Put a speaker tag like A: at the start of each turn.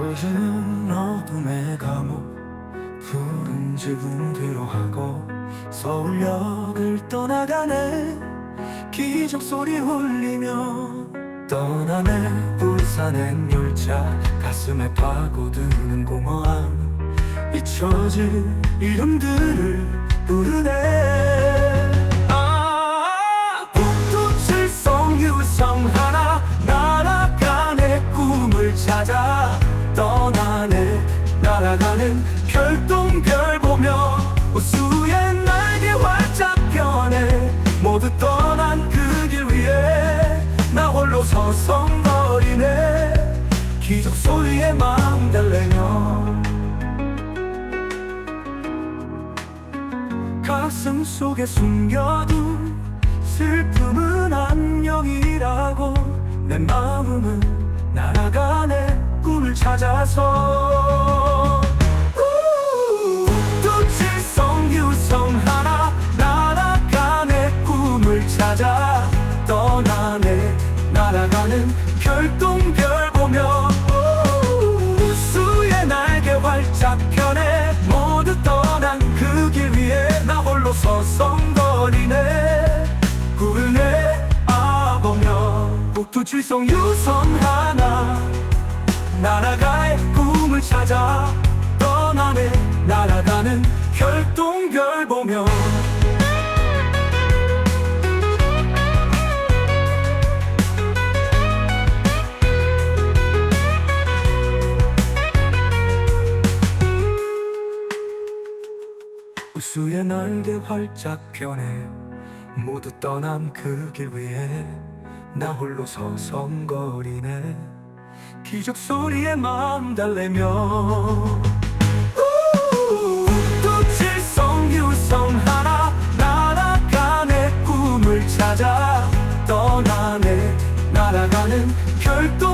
A: 보여주는 어둠의 감옥 푸른 지붕 뒤로 하고 서울역을 떠나가네. 기적 소리 울리며 떠나네. 부산행 열차 가슴에 파고드는 공허함 잊혀질 이름들을 부르네 날아가는 별똥별 보며 우수의 날개 활짝 펴네. 모두 떠난 그 길 위에 나 홀로 서성거리네. 기적 소리에 마음 달래며. 가슴 속에 숨겨둔 슬픔은 안녕이라고 내 마음은 날아가네. 꿈을 찾아서 날아가는 별똥별 보며 우수의 날개 활짝 펴네 모두 떠난 그 길 위에 나 홀로 서성거리네. 구르네 아보며 북두칠성 유성 하나 날아갈 꿈을 찾아 호수의 날개 활짝 펴네 모두 떠난 그 길 위에 나 홀로 서성거리네. 기적 소리에 마음 달래며. 또칠성유성하나 날아가네. 꿈을 찾아 떠나네. 날아가는 별도